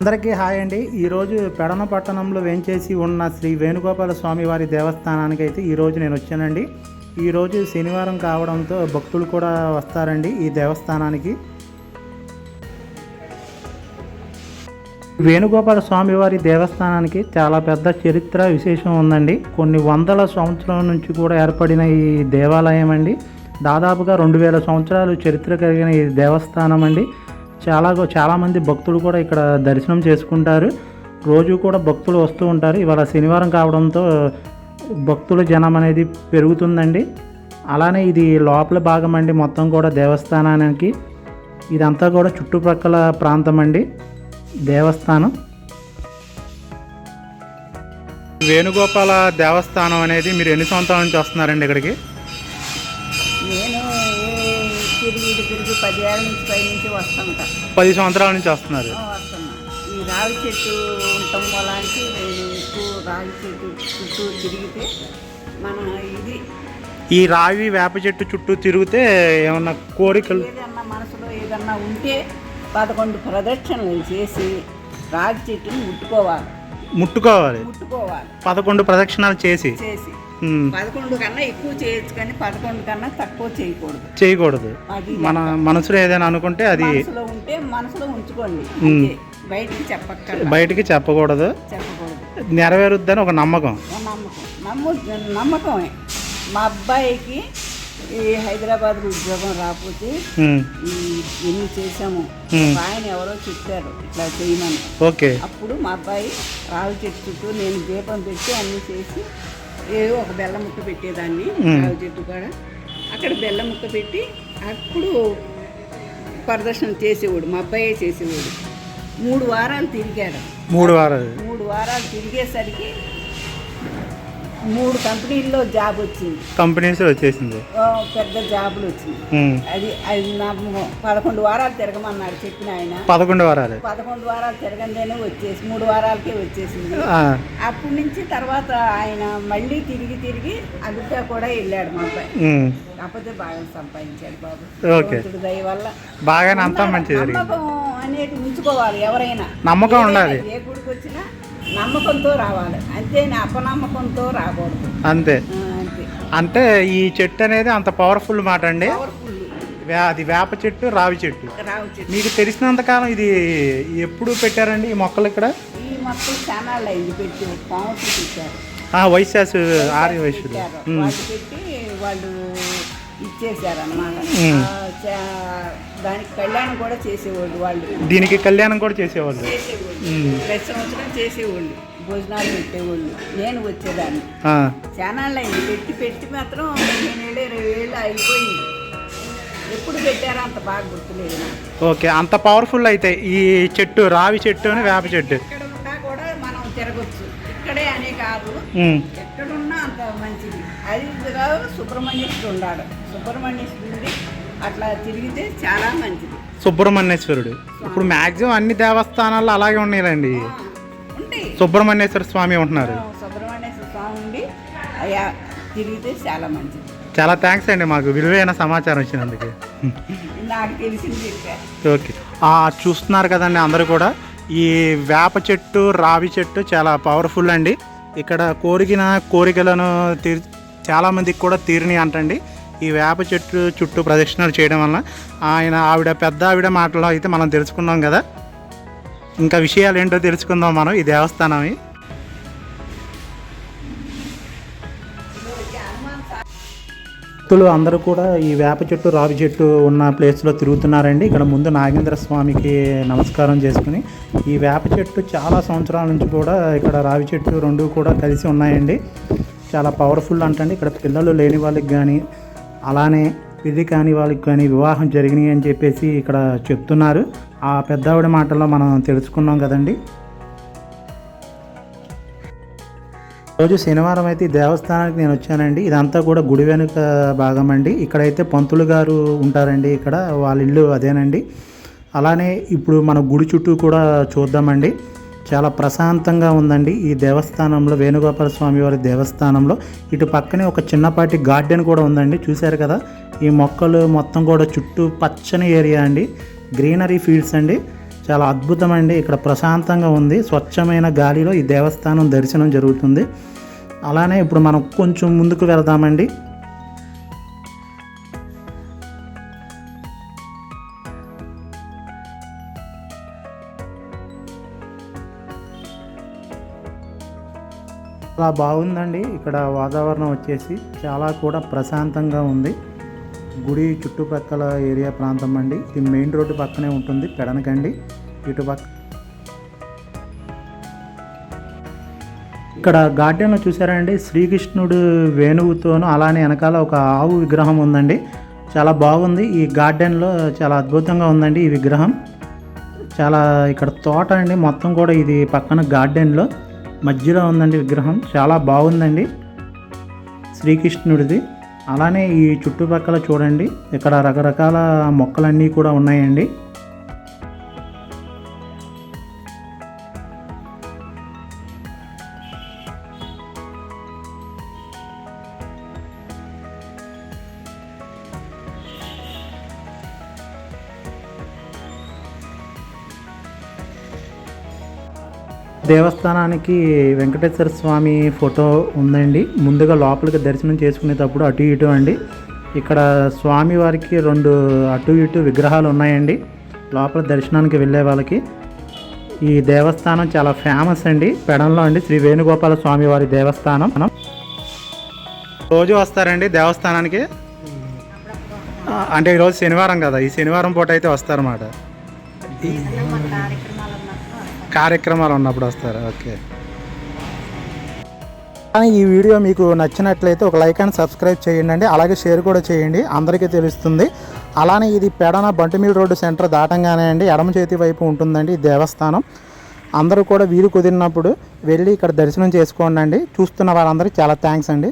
అందరికీ హాయ్ అండి. ఈరోజు పెడన పట్టణంలో వేంచేసి ఉన్న శ్రీ వేణుగోపాల స్వామి వారి దేవస్థానానికి అయితే ఈరోజు నేను వచ్చానండి. ఈరోజు శనివారం కావడంతో భక్తులు కూడా వస్తారండి ఈ దేవస్థానానికి. వేణుగోపాల స్వామివారి దేవస్థానానికి చాలా పెద్ద చరిత్ర విశేషం ఉందండి. కొన్ని వందల సంవత్సరాల నుంచి కూడా ఏర్పడిన ఈ దేవాలయం అండి దాదాపుగా రెండు వేల సంవత్సరాలు చరిత్ర కలిగిన ఈ దేవస్థానం అండి చాలా చాలామంది భక్తులు కూడా ఇక్కడ దర్శనం చేసుకుంటారు. రోజు కూడా భక్తులు వస్తూ ఉంటారు. ఇవాళ శనివారం కావడంతో భక్తుల జనం అనేది పెరుగుతుందండి. అలానే ఇది లోపల భాగం అండి మొత్తం కూడా దేవస్థానానికి. ఇదంతా కూడా చుట్టుపక్కల ప్రాంతం అండి దేవస్థానం. వేణుగోపాల దేవస్థానం అనేది మీరు ఎన్ని సంవత్సరాల నుంచి వస్తున్నారండి ఇక్కడికి? నేను తిరిగి ఇటు తిరిగి పదేళ్ళ నుంచి పై నుంచి వస్తుంటా. పది సంవత్సరాల నుంచి వస్తున్నారు. వస్తున్నా. ఈ రావి చెట్టు ఉండటం వలానికి నేను ఎక్కువ రావి చెట్టు చుట్టూ తిరిగితే మన ఇది ఈ రావి వేప చెట్టు చుట్టూ తిరిగితే ఏమన్నా కోరికలు? ఏదన్నా మనసులో ఏదన్నా ఉంటే పదకొండు ప్రదక్షిణలు చేసి రావి చెట్టుని ముట్టుకోవాలి. ముట్టుకోవాలి. ముట్టుకోవాలి. పదకొండు ప్రదక్షిణాలు చేసి. చేసి. పదకొండు కన్నా ఎక్కువ చేయొచ్చు కానీ పదకొండు కన్నా తక్కువ చేయకూడదు. చేయకూడదు. మన మనసులో ఏదైనా అనుకుంటే అది మనసులో ఉంటే మనసులో ఉంచుకోండి. బయటికి చెప్పక్కర్లా. బయటికి చెప్పకూడదు. చెప్పకూడదు. నెరవేరుద్దని ఒక నమ్మకం. నమ్మకం. నమ్ము నమ్మకమే. మా అబ్బాయికి ఈ హైదరాబాద్ ఉద్యోగం రాకపోతే ఎన్ని చేసాము ఆయన ఎవరో చెప్పారు ఇట్లా చేయమని. ఓకే. అప్పుడు మా అబ్బాయి రావి చెట్టు చుట్టూ నేను దీపం పెట్టి అన్నీ చేసి ఏదో ఒక బెల్లం ముక్క పెట్టేదాన్ని. రావి చెట్టు కూడా. అక్కడ బెల్లం ముక్క పెట్టి అప్పుడు ప్రదర్శన చేసేవాడు మా అబ్బాయే చేసేవాడు. మూడు వారాలు తిరిగాడు. మూడు వారాలు. మూడు వారాలు తిరిగేసరికి మూడు కంపెనీల్లో జాబ్ వచ్చింది. కంపెనీస్ వచ్చేసింది. పెద్ద జాబులు వచ్చింది. అది అది నాకు పదకొండు వారాలు తిరగమన్నాడు చెప్పిన ఆయన. పదకొండు వారాలు. పదకొండు వారాలు తిరగందేనే వచ్చేసి మూడు వారాలకే వచ్చేసింది. అప్పటి నుంచి తర్వాత ఆయన మళ్ళీ తిరిగి తిరిగి అమెరికా కూడా వెళ్ళాడు మా అబ్బాయి. కాకపోతే బాగా సంపాదించాడు బాబు. దయ వల్ల. జరిగింది. నమ్మకం అనేది ఉంచుకోవాలి ఎవరైనా. నమ్మకం ఉండాలి. ఏ గుడికి వచ్చినా నమ్మకంతో రావాలి. అంతేనా అపనమ్మకంతో రాకూడదు. అంతే. అంతే. అంటే ఈ చెట్టు అనేది అంత పవర్ఫుల్ మాట అండి. అది వేప చెట్టు రావి చెట్టు. రావు చెట్టు. మీకు తెలిసినంత కాలం ఇది ఎప్పుడు పెట్టారండి ఈ మొక్కలు ఇక్కడ? ఈ మొక్కలు చాలా అయింది పెట్టి పావులు పెట్టారు. ఆ, వైశాసు ఆర్య వైశ్యులు పెట్టి వాళ్ళు ఇచ్చేసారు అనమాట ఉమ్. దానికి కళ్యాణం కూడా చేసేవాళ్ళు వాళ్ళు. దీనికి కళ్యాణం కూడా చేసేవాళ్ళు. ప్రతి సంవత్సరం చేసేవాళ్ళు. భోజనాలు పెట్టేవాళ్ళు. నేను వచ్చేదాన్ని. చాలా అయింది. పెట్టి పెట్టి మాత్రం పదిహేను ఇరవై ఏళ్ళు అయిపోయింది. ఎప్పుడు పెట్టారో అంత బాగా గుర్తులేదు ఓకే అంత పవర్ఫుల్ అయితే ఈ చెట్టు రావి చెట్టు అని వేప చెట్టు. ఉన్నా కూడా మనం తిరగచ్చు. ఇక్కడే అనే కాదు. మంచిది. అది కాదు సుబ్రహ్మణ్యేశ్వరుడు ఉన్నాడు సుబ్రహ్మణ్యేశ్వరుడి అట్లా తిరిగితే చాలా మంచిది. సుబ్రహ్మణ్యేశ్వరుడు. ఇప్పుడు మ్యాక్సిమం అన్ని దేవస్థానాల్లో అలాగే ఉన్నాయండి ఉంటాయి సుబ్రహ్మణ్యేశ్వర స్వామి ఉంటున్నారు. సుబ్రహ్మణ్యేశ్వర స్వామి ఉండి అయ్యా తిరిగితే చాలా మంచిది. చాలా థ్యాంక్స్ అండి మాకు. విలువైన సమాచారం ఇచ్చినందుకు. నాకు తెలిసింది చెప్పా. ఓకే. చూస్తున్నారు కదండి అందరూ కూడా. ఈ వేప చెట్టు రావి చెట్టు చాలా పవర్ఫుల్ అండి. ఇక్కడ కోరికిన కోరికలను తీర్ చాలామందికి కూడా తీరిని అంటండి. ఈ వేప చెట్టు చుట్టూ ప్రదక్షిణలు చేయడం వల్ల ఆయన ఆవిడ పెద్ద ఆవిడ మాటలో అయితే మనం తెలుసుకున్నాం కదా. ఇంకా విషయాలు ఏంటో తెలుసుకుందాం మనం ఈ దేవస్థానం భక్తులు అందరూ కూడా ఈ వేప చెట్టు రావి చెట్టు ఉన్న ప్లేస్లో తిరుగుతున్నారండి. ఇక్కడ ముందు నాగేంద్ర స్వామికి నమస్కారం చేసుకుని ఈ వేప చెట్టు చాలా సంవత్సరాల నుంచి కూడా ఇక్కడ రావి చెట్టు రెండు కూడా కలిసి ఉన్నాయండి. చాలా పవర్ఫుల్ అంటండి. ఇక్కడ పిల్లలు లేని వాళ్ళకి కానీ అలానే పెళ్ళి కాని వాళ్ళకి కానీ వివాహం జరిగినాయి అని చెప్పేసి ఇక్కడ చెప్తున్నారు. ఆ పెద్దావిడ మాటల్లో మనం తెలుసుకున్నాం కదండి. రోజు శనివారం అయితే ఈ దేవస్థానానికి నేను వచ్చానండి. ఇదంతా కూడా గుడి వెనుక భాగం అండి. ఇక్కడైతే పంతులు గారు ఉంటారండి ఇక్కడ. వాళ్ళ ఇల్లు అదేనండి. అలానే ఇప్పుడు మన గుడి చుట్టూ కూడా చూద్దామండి. చాలా ప్రశాంతంగా ఉందండి ఈ దేవస్థానంలో వేణుగోపాల స్వామి వారి దేవస్థానంలో. ఇటు పక్కనే ఒక చిన్నపాటి గార్డెన్ కూడా ఉందండి. చూశారు కదా? ఈ మొక్కలు మొత్తం కూడా చుట్టూ పచ్చని ఏరియా అండి. గ్రీనరీ ఫీల్డ్స్ అండి. చాలా అద్భుతమండి. ఇక్కడ ప్రశాంతంగా ఉంది. స్వచ్ఛమైన గాలిలో ఈ దేవస్థానం దర్శనం జరుగుతుంది. అలానే ఇప్పుడు మనం కొంచెం ముందుకు వెళదామండి. చాలా బాగుందండి. ఇక్కడ వాతావరణం వచ్చేసి చాలా కూడా ప్రశాంతంగా ఉంది. గుడి చుట్టుపక్కల ఏరియా ప్రాంతం అండి. ఇది మెయిన్ రోడ్డు పక్కనే ఉంటుంది. పెడనకండి. ఇటుపక్క ఇక్కడ గార్డెన్లో చూసారండి. శ్రీకృష్ణుడు వేణువుతోనూ అలానే వెనకాల ఒక ఆవు విగ్రహం ఉందండి. చాలా బాగుంది. ఈ గార్డెన్లో చాలా అద్భుతంగా ఉందండి ఈ విగ్రహం. చాలా ఇక్కడ తోట అండి. మొత్తం కూడా ఇది పక్కన గార్డెన్లో మధ్యలో ఉందండి విగ్రహం. చాలా బాగుందండి. శ్రీకృష్ణుడిది. అలానే ఈ చుట్టుపక్కల చూడండి ఇక్కడ రకరకాల మొక్కలన్నీ కూడా ఉన్నాయండి. దేవస్థానానికి వెంకటేశ్వర స్వామి ఫోటో ఉందండి. ముందుగా లోపలికి దర్శనం చేసుకునేటప్పుడు అటు ఇటు అండి. ఇక్కడ స్వామి వారికి రెండు అటు ఇటు విగ్రహాలు ఉన్నాయండి. లోపల దర్శనానికి వెళ్ళే వాళ్ళకి. ఈ దేవస్థానం చాలా ఫేమస్ అండి. పెడంలో అండి శ్రీ వేణుగోపాల స్వామి వారి దేవస్థానం. మనం రోజు వస్తారండి దేవస్థానానికి? అంటే ఈరోజు శనివారం కదా. ఈ శనివారం పూట అయితే వస్తారన్నమాట. కార్యక్రమాలు ఉన్నప్పుడు వస్తారు. ఓకే. కానీ ఈ వీడియో మీకు నచ్చినట్లయితే ఒక లైక్ అండ్ సబ్స్క్రైబ్ చేయండి అండి. అలాగే షేర్ కూడా చేయండి. అందరికీ తెలుస్తుంది. అలానే ఇది పెడన బంటిమీల్ రోడ్డు సెంటర్ దాటంగానే అండి ఎడమ చేతి వైపు ఉంటుందండి ఈ దేవస్థానం. అందరూ కూడా వీలు కుదిరినప్పుడు వెళ్ళి ఇక్కడ దర్శనం చేసుకోండి అండి. చూస్తున్న వారందరికీ చాలా థ్యాంక్స్ అండి.